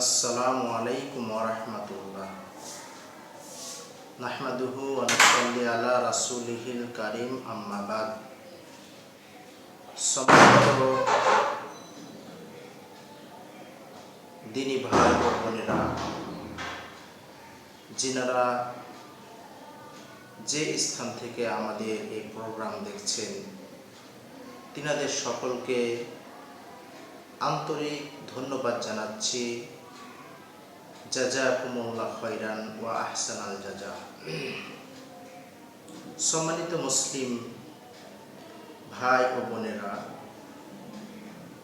আসসালামু আলাইকুম রহমতুল্লাহ। নাহমাদুহু ওয়ানুসাল্লি আলা রাসূলিহিল কারীম, আম্মা দিনী ভাই বোনেরা, যিনারা যে স্থান থেকে আমাদের এই প্রোগ্রাম দেখছেন, তিনাদের সকলকে আন্তরিক ধন্যবাদ জানাচ্ছি। আহসান সম্মানিত মুসলিম ভাই ও বোনেরা,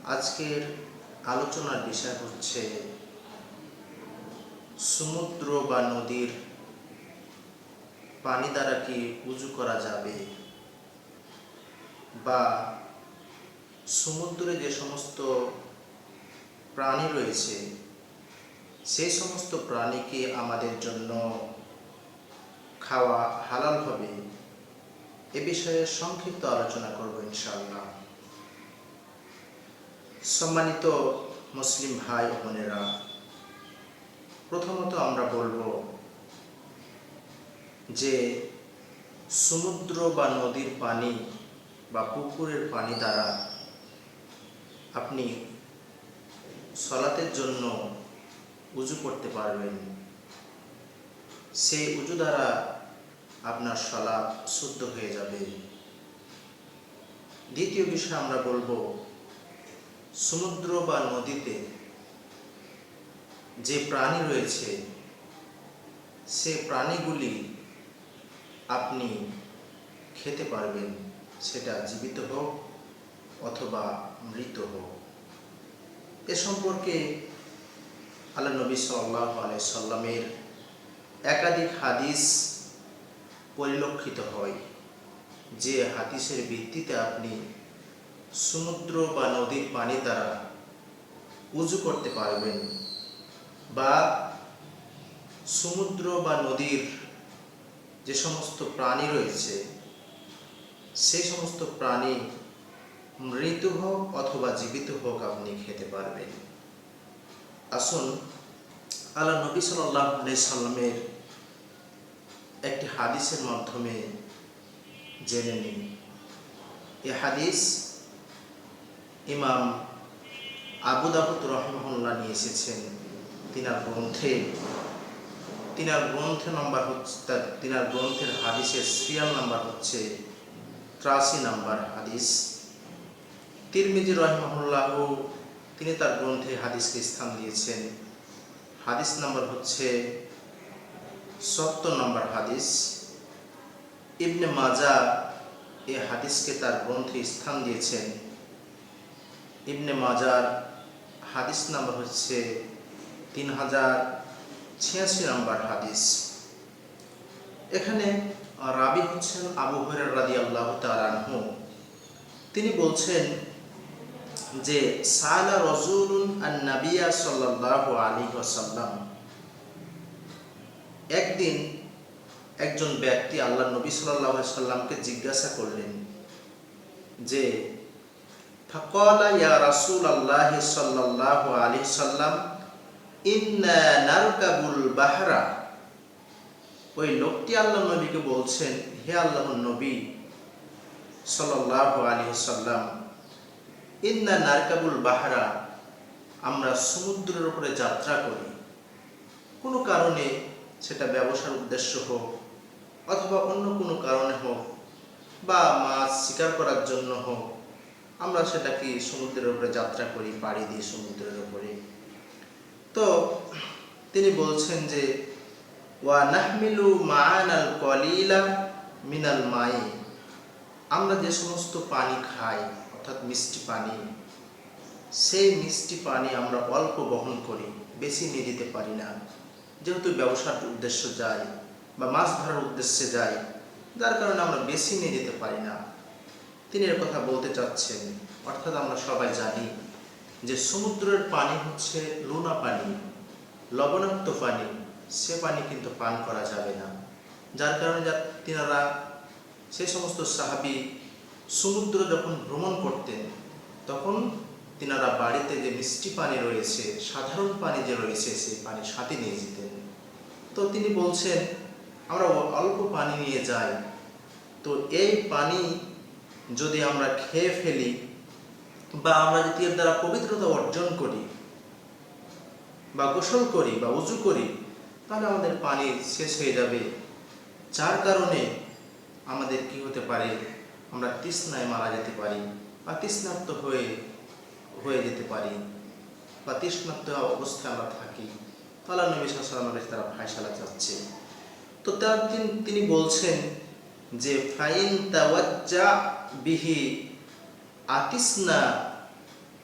আজকের আলোচনার বিষয় হচ্ছে সমুদ্র বা নদীর পানি দ্বারা কি উজু করা যাবে বা সমুদ্রে যে সমস্ত প্রাণী রয়েছে সেই সমস্ত প্রাণীকে আমাদের জন্য খাওয়া হালাল হবে এ বিষয়ে সংক্ষিপ্ত আলোচনা করব ইনশাআল্লাহ। সম্মানিত মুসলিম ভাই বোনেরা, প্রথমত আমরা বলব যে সমুদ্র বা নদীর পানি বা পুকুরের পানি দ্বারা আপনি সলাতের জন্য উজু করতে পারবেন। সেই উজু দ্বারা আপনার সলাপ শুদ্ধ হয়ে যাবে। দ্বিতীয় বিষয় আমরা বলব, সমুদ্র বা নদীতে যে প্রাণী রয়েছে, সে প্রাণীগুলি আপনি খেতে পারবেন। সেটা জীবিত হোক অথবা মৃত হোক। এ সম্পর্কে আল্লাহ নবী সাল্লামের একাধিক হাদিস পরিলক্ষিত হয়। যে হাদিসের ভিত্তিতে আপনি সমুদ্র বা নদীর পানি দ্বারা উজু করতে পারবেন বা সমুদ্র বা নদীর যে সমস্ত প্রাণী রয়েছে, সেই সমস্ত প্রাণী মৃত হোক অথবা জীবিত হোক আপনি খেতে পারবেন। আসুন আল্লাহ নবী সাল্লাহ সাল্লামের একটি হাদিসের মাধ্যমে জেনে নিন। এ হাদিস ইমাম আবু দাবুদ রহমল্লা নিয়ে এসেছেন। তিনার গ্রন্থে তিনার গ্রন্থে নম্বর হচ্ছে, তার, তিনার গ্রন্থের হাদিসের সিরিয়াল নাম্বার হচ্ছে ত্রাশি নাম্বার হাদিস। তিরমিজি রহমহুল্লাহ তিনি তার গ্রন্থে হাদিসকে স্থান দিয়েছেন। হাদিস নাম্বার হচ্ছে সত্তর নম্বর হাদিস। ইবনে মাজা এ হাদিসকে তার গ্রন্থে স্থান দিয়েছেন। ইবনে মাজার হাদিস নাম্বার হচ্ছে তিন হাজার ছিয়াশি নম্বর হাদিস। এখানে রাবি হচ্ছেন আবু হরের রাদি আল্লাহ তালানহু তিনি বলছেন যে, সালা রজুলুন আন নাবিয়া সাল্লাল্লাহু আলাইহি ওয়াসাল্লাম। একদিন একজন ব্যক্তি আল্লাহ নবী সাল্লাল্লাহু আলাইহি সাল্লামকে জিজ্ঞাসা করলেন যে, ফাকালা ইয়া রাসূলুল্লাহ সাল্লাল্লাহু আলাইহি সাল্লাম ইন্না নারকাবুল বাহরা? ওই লোকটি আল্লাহ নবীকে বলছেন, হে আল্লাহর নবী সাল্লাল্লাহু আলাইহি সাল্লাম ইন্না নারকাবুল বাহারা, আমরা সমুদ্রের উপরে যাত্রা করি। কোনো কারণে সেটা ব্যবসার উদ্দেশ্য হোক, অথবা অন্য কোনো কারণে হোক, বা মাছ শিকার করার জন্য হোক, আমরা সেটাকে সমুদ্রের উপরে যাত্রা করি, পাড়ি দিই সমুদ্রের উপরে। তো তিনি বলছেন যে, ওয়া নাহমিলু মা'ানাল কলিলা মিনাল মাই আমরা যে সমস্ত পানি খাই অর্থাৎ মিষ্টি পানি। সেই মিষ্টি পানি আমরা অল্প বহন করি, বেশি নিয়ে যেতে পারি না। যেহেতু ব্যবসার উদ্দেশ্য যাই বা মাছ ধরার উদ্দেশ্যে যাই যার কারণে আমরা বেশি নিয়ে যেতে পারি না। তিনি এর কথা বলতে চাচ্ছেন, অর্থাৎ আমরা সবাই জানি যে সমুদ্রের পানি হচ্ছে লোনা পানি, লবণাক্ত পানি, সে পানি কিন্তু পান করা যাবে না। যার কারণে যা তিনারা সেই সমস্ত সাহাবি সমুদ্র যখন ভ্রমণ করতেন, তখন তিনারা বাড়িতে যে মিষ্টি পানি রয়েছে, সাধারণ পানি যে রয়েছে, সেই পানি সাথে নিয়ে যেতেন। তো তিনি বলছেন, আমরা অল্প পানি নিয়ে যাই। তো এই পানি যদি আমরা খেয়ে ফেলি বা আমরা যদি এর দ্বারা পবিত্রতা অর্জন করি বা গোসল করি বা উজু করি, তাহলে আমাদের পানি শেষ হয়ে যাবে। যার কারণে আমাদের কি হতে পারে? আমরা তৃষ্ণায় মারা যেতে পারি বা তৃষ্ণার্ত হয়ে হয়ে যেতে পারি বা তৃষ্ণার্ত অবস্থায় আমরা থাকি, তাহলে নবী সাল্লামের তারা ফায়সালা চাচ্ছে তো তার তিন- তিনি বলছেন যে, ফাইন তাওয়াজ্জা বিহি আতিসনা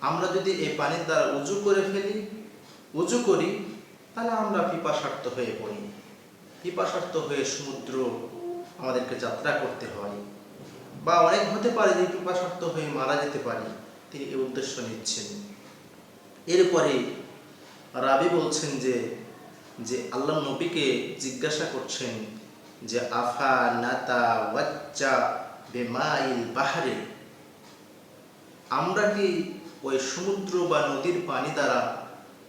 আমরা যদি এই পানির দ্বারা উজু করে ফেলি, উজু করি, তাহলে আমরা পিপাসার্থ হয়ে পড়ি। পিপাসার্থ হয়ে সমুদ্র আমাদেরকে যাত্রা করতে হয়। বা অনেক হতে পারে যে পিপাসার্থ হয়ে মারা যেতে পারি, তিনি এই উদ্দেশ্য নিচ্ছেন। এরপরে রাবি বলছেন যে যে আল্লাহ নবীকে জিজ্ঞাসা করছেন যে, আফা নাতা ওয়াচ্চা বেমাইল বাহারে? আমরা কি ওই সমুদ্র বা নদীর পানি দ্বারা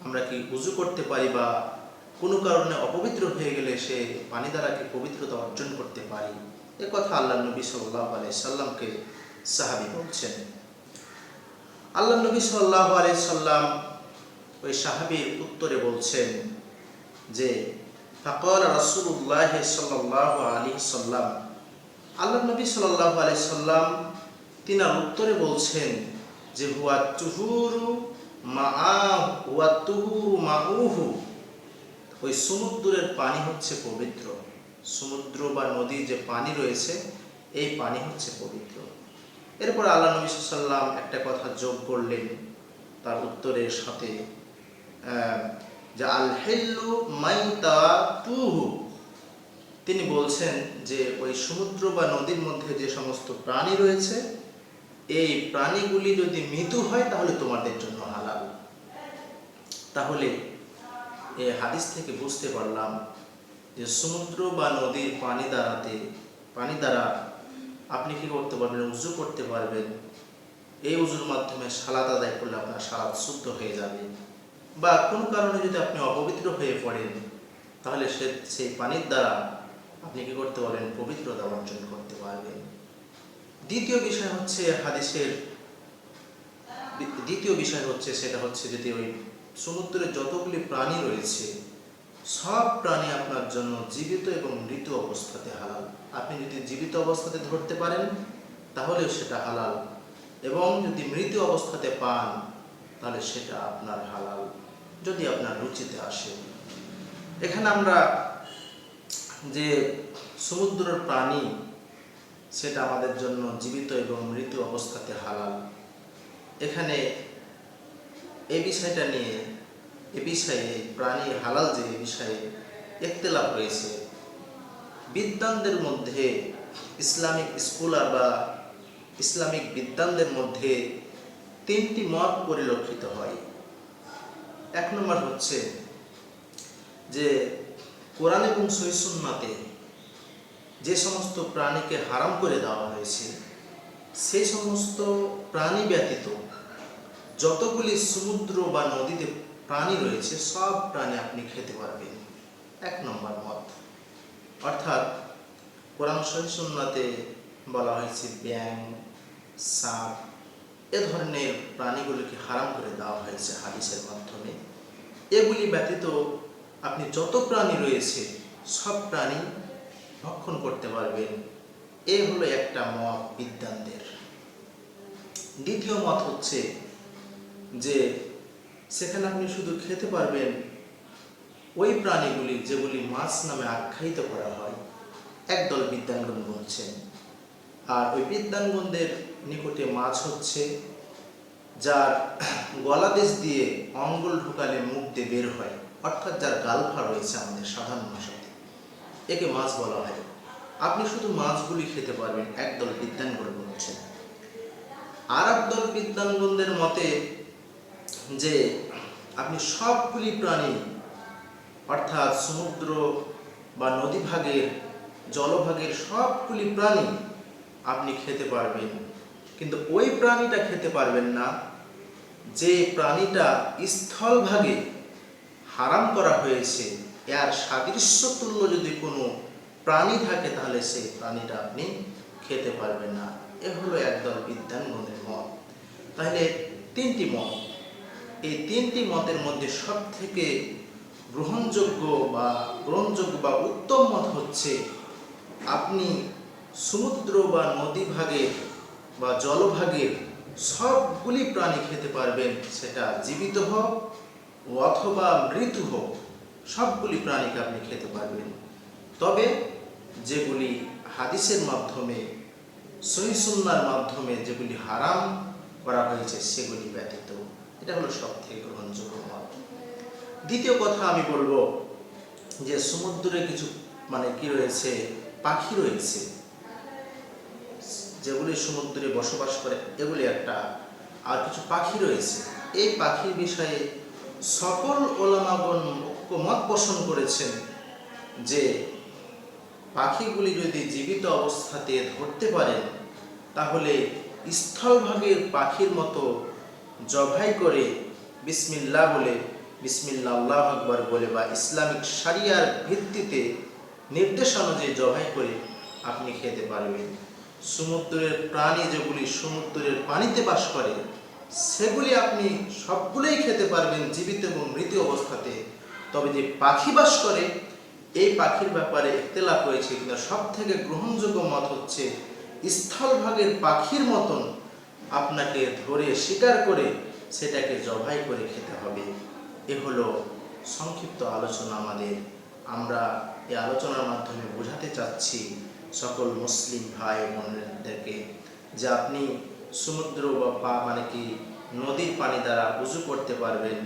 আমরা কি উজু করতে পারি বা কোনো কারণে অপবিত্র হয়ে গেলে সে পানি দ্বারা কি পবিত্রতা অর্জন করতে পারি? এ কথা আল্লাহ নবী সাল্লাহ আলাই সাল্লামকে সাহাবি বলছেন। আল্লাহ নবী সাল্লাহ আলাই সাল্লাম ওই সাহাবির উত্তরে বলছেন যে ফাকর রাসুল্লাহ সাল্লাহ আলী সাল্লাম। আল্লাহ নবী সাল্লাহ আলি সাল্লাম তিনার উত্তরে বলছেন যে, হুয়া তুহুরু মা হুয়া তুহুরু মাউহু। ওই সমুদ্রের পানি হচ্ছে পবিত্র। সমুদ্র বা নদীর যে পানি রয়েছে, এই পানি হচ্ছে পবিত্র। এরপর আল্লাহ নবী সাল্লাম একটা কথা যোগ করলেন, তার উত্তরের সাথে যে আল হেল্লু মাইতা তুহু তিনি বলছেন যে ওই সমুদ্র বা নদীর মধ্যে যে সমস্ত প্রাণী রয়েছে, এই প্রাণীগুলি যদি মৃদু হয়, তাহলে তোমাদের জন্য হালাল। তাহলে এই হাদিস থেকে বুঝতে পারলাম যে সমুদ্র বা নদীর পানি দ্বারাতে, পানি দ্বারা আপনি কি করতে পারবেন? উজু করতে পারবেন। এই উজুর মাধ্যমে সালাদ আদায় করলে আপনার সালাদ শুদ্ধ হয়ে যাবে। বা কোনো কারণে যদি আপনি অপবিত্র হয়ে পড়েন, তাহলে সে, সেই পানির দ্বারা আপনি কি করতে পারবেন? পবিত্রতা অর্জন করতে পারবেন। দ্বিতীয় বিষয় হচ্ছে হাদিসের, দ্বিতীয় বিষয় হচ্ছে, সেটা হচ্ছে যদি ওই সমুদ্রে যতগুলি প্রাণী রয়েছে সব প্রাণী আপনার জন্য জীবিত এবং মৃত অবস্থাতে হালাল। আপনি যদি জীবিত অবস্থাতে ধরতে পারেন, তাহলেও সেটা হালাল। এবং যদি মৃত অবস্থাতে পান, তাহলে সেটা আপনার হালাল, যদি আপনার রুচিতে আসে। এখানে আমরা যে সমুদ্রের প্রাণী, সেটা আমাদের জন্য জীবিত এবং মৃত অবস্থাতে হালাল। এখানে এই বিষয়টা নিয়ে এ বিষয়ে প্রাণী হালাল যে বিষয়ে একতেলাপ রয়েছে, বিদ্বানদের মধ্যে ইসলামিক স্কুলার বা ইসলামিক বিদ্বানদের মধ্যে তিনটি মত পরিলক্ষিত হয়। এক নম্বর হচ্ছে যে কোরআন এবং সহিসুন্নাতে যে সমস্ত প্রাণীকে হারাম করে দেওয়া হয়েছে, সেই সমস্ত প্রাণী ব্যতীত যতগুলি সমুদ্র বা নদীতে প্রাণী রয়েছে, সব প্রাণী আপনি খেতে পারবেন। এক নম্বর মত। অর্থাৎ কোরআন সহিসুন্নাতে বলা হয়েছে ব্যাং সাপ, এ ধরনের প্রাণীগুলিকে হারাম করে দেওয়া হয়েছে হাদিসের মাধ্যমে। এগুলি ব্যতীত আপনি যত প্রাণী রয়েছে, সব প্রাণী ভক্ষণ করতে পারবেন। এ হলো একটা মত বিদ্যানদের দ্বিতীয় মত হচ্ছে যে সেখানে আপনি শুধু খেতে পারবেন ওই প্রাণীগুলি যেগুলি মাছ নামে আখ্যায়িত করা হয়। একদল বিদ্যানগণ বলছেন, আর ওই বিদ্যানগণদের নিকটে মাছ হচ্ছে, যার গলাদেশ দিয়ে অঙ্গল ঢুকালে মুখ দিয়ে বের হয়, অর্থাৎ যার গালফা রয়েছে আমাদের সাধারণ ভাষাতে। একে মাছ বলা হয়। আপনি শুধু মাছগুলি খেতে পারবেন, একদল বিদ্যানগণ বলছেন। আর একদল বিদ্যানগণদের মতে যে আপনি সবগুলি প্রাণী, অর্থাৎ সমুদ্র বা নদী ভাগের জলভাগের সবগুলি প্রাণী আপনি খেতে পারবেন। কিন্তু ওই প্রাণীটা খেতে পারবেন না। যে প্রাণীটা স্থলভাগে হারাম করা হয়েছে, এর সাদৃশ্য তুল্য যদি কোনো প্রাণী থাকে, তাহলে সেই প্রাণীটা আপনি খেতে পারবেন না। এ হলো একদল বিদ্যানগণের মত। তাহলে তিনটি মত। এই তিনটি মতের মধ্যে সব থেকে গ্রহণযোগ্য বা গ্রহণযোগ্য বা উত্তম মত হচ্ছে আপনি সমুদ্র বা নদী ভাগের বা জলভাগের সবগুলি প্রাণী খেতে পারবেন। সেটা জীবিত হোক অথবা মৃত হোক, সবগুলি প্রাণীকে আপনি খেতে পারবেন। তবে যেগুলি হাদিসের মাধ্যমে সহিসুন্নার মাধ্যমে যেগুলি হারাম করা হয়েছে, সেগুলি ব্যতীত। এটা হলো সব থেকে গ্রহণযোগ্য মত দ্বিতীয় কথা আমি বলব যে সমুদ্রে কিছু মানে কি রয়েছে, পাখি রয়েছে, যেগুলি সমুদ্রে বসবাস করে, এগুলি একটা। আর কিছু পাখি রয়েছে। এই পাখির বিষয়ে সকল ওলামাগণ মত পোষণ করেছেন যে পাখিগুলি যদি জীবিত অবস্থাতে ধরতে পারেন, তাহলে স্থলভাগের পাখির মতো জবাই করে বিসমিল্লাহ বলে বিসমিল্লা আকবর বলে বা ইসলামিক সারিয়ার ভিত্তিতে নির্দেশ অনুযায়ী জবাই করে আপনি খেতে পারবেন। সমুদ্রের প্রাণী যেগুলি সমুদ্রের পানিতে বাস করে, সেগুলি আপনি সবগুলোই খেতে পারবেন জীবিত এবং মৃত অবস্থাতে। তবে যে পাখি বাস করে, এই পাখির ব্যাপারে ইখতলাফ হয়েছে কিন্তু সব থেকে গ্রহণযোগ্য মত হচ্ছে স্থলভাগের পাখির মতন আপনাকে ধরে শিকার করে সেটাকে জবাই করে খেতে হবে। এ হলো সংক্ষিপ্ত আলোচনা আমাদের। আমরা এই আলোচনার মাধ্যমে বোঝাতে চাচ্ছি সকল মুসলিম ভাই বোনদেরকে যে আপনি সমুদ্র বা পা মানে কি নদীর পানি দ্বারা উজু করতে পারবেন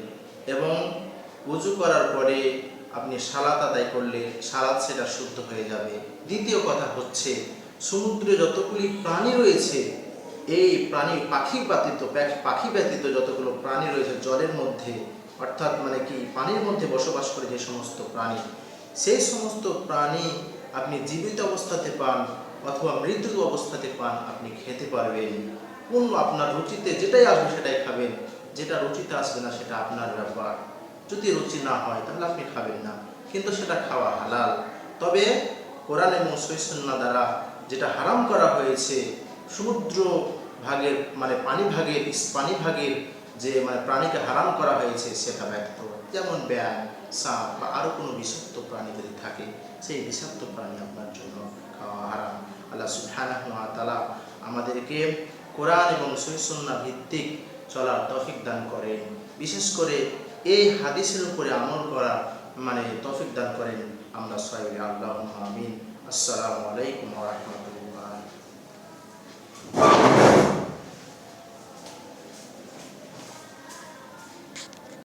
এবং উজু করার পরে আপনি সালাত আদায় করলে সালাত সেটা শুদ্ধ হয়ে যাবে। দ্বিতীয় কথা হচ্ছে, সমুদ্রে যতগুলি প্রাণী রয়েছে এই প্রাণী পাখি ব্যতীত পাখি ব্যতীত যতগুলো প্রাণী রয়েছে, জলের মধ্যে, অর্থাৎ মানে কি, পানির মধ্যে বসবাস করে যে সমস্ত প্রাণী, সেই সমস্ত প্রাণী আপনি জীবিত অবস্থাতে পান অথবা মৃত্যু অবস্থাতে পান, আপনি খেতে পারবেন। কোন আপনার রুচিতে যেটাই আসবে সেটাই খাবেন, যেটা রুচিতে আসবে না সেটা আপনার ব্যাপার। যদি রুচি না হয়, তাহলে আপনি খাবেন না, কিন্তু সেটা খাওয়া হালাল। তবে কোরআন এবং সৈসন্না দ্বারা যেটা হারাম করা হয়েছে, সমুদ্র ভাগের মানে পানি ভাগের পানি ভাগের যে মানে প্রাণীকে হারাম করা হয়েছে, সেটা ব্যক্ত যেমন ব্যাগ সাপ বা আরও কোনো বিষাক্ত প্রাণী যদি থাকে, সেই বিষাক্ত প্রাণী আপনার জন্য খাওয়া হারাম। আল্লাহ সুবহানাহু আমাদেরকে কোরআন এবং সৈসন্না ভিত্তিক চলার তফিক দান করেন। বিশেষ করে এই হাদিসের উপরে আমল করা মানে তফিক দান করেন আমরা সবাই আল্লাহ আমিন। আসসালামু আলাইকুম রহমতুল্লাহ।